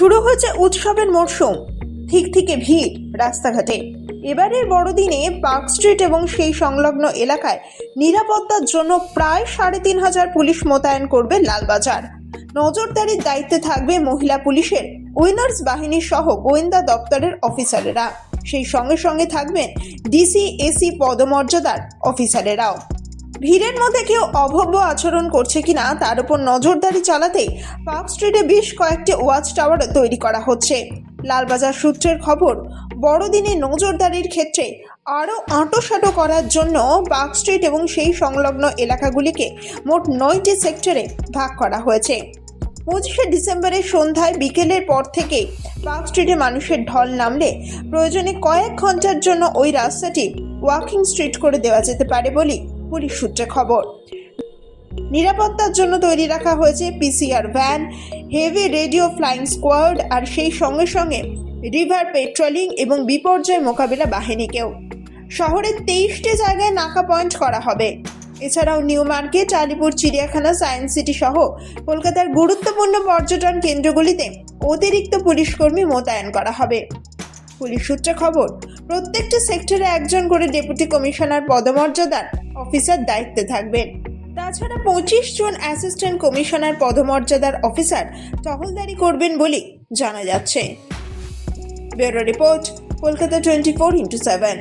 শুরু হয়েছে উৎসবের মরশুম ঠিক থেকে ভিড় রাস্তাঘাটে। এবারের বড়দিনে পার্ক স্ট্রিট এবং সেই সংলগ্ন এলাকায় নিরাপত্তার জন্য প্রায় সাড়ে তিন হাজার পুলিশ মোতায়েন করবে লালবাজার। নজরদারির দায়িত্বে থাকবে মহিলা পুলিশের, উইনার্স বাহিনী সহ গোয়েন্দা দপ্তরের অফিসারেরা। সেই সঙ্গে সঙ্গে থাকবেন ডিসি, এসি পদমর্যাদার অফিসারেরাও। ভিড়ের মধ্যে কেউ অভব্য আচরণ করছে কিনা তার উপর নজরদারি চালাতে পার্ক স্ট্রিটে বেশ কয়েকটি ওয়াচ টাওয়ার তৈরি করা হচ্ছে। লালবাজার সূত্রের খবর, বড়দিনে নজরদারির ক্ষেত্রে আরও আঁটোসাঁটো করার জন্য পার্ক স্ট্রিট এবং সেই সংলগ্ন এলাকাগুলিকে মোট নয়টি সেক্টরে ভাগ করা হয়েছে। পঁচিশে ডিসেম্বরের সন্ধ্যায় বিকেলের পর থেকে পার্ক স্ট্রিটে মানুষের ঢল নামলে প্রয়োজনে কয়েক ঘণ্টার জন্য ওই রাস্তাটি ওয়াকিং স্ট্রিট করে দেওয়া যেতে পারে বলে পুলিশ সূত্রে খবর। নিরাপত্তার জন্য তৈরি রাখা হয়েছে PCR van heavy radio flying squad আর সেই সঙ্গে সঙ্গে রিভার পেট্রোলিং এবং বিপর্যয় মোকাবিলা বাহিনীকেও। শহরের তেইশটি জায়গায় নাকা পয়েন্ট করা হবে। এছাড়াও নিউ মার্কেট, আলিপুর, চিড়িয়াখানা, সায়েন্স সিটি সহ কলকাতার গুরুত্বপূর্ণ পর্যটন কেন্দ্রগুলিতে অতিরিক্ত পুলিশ কর্মী মোতায়েন করা হবে। পুলিশ সূত্রে খবর, প্রত্যেকটি সেক্টরে একজন করে ডেপুটি কমিশনার পদমর্যাদার অফিসার দায়িত্বে থাকবেন। তাছাড়া পঁচিশ জন অ্যাসিস্ট্যান্ট কমিশনার পদমর্যাদার অফিসার টহলদারি করবেন বলে জানা যাচ্ছে। Bureau report, Kolkata twenty four into seven.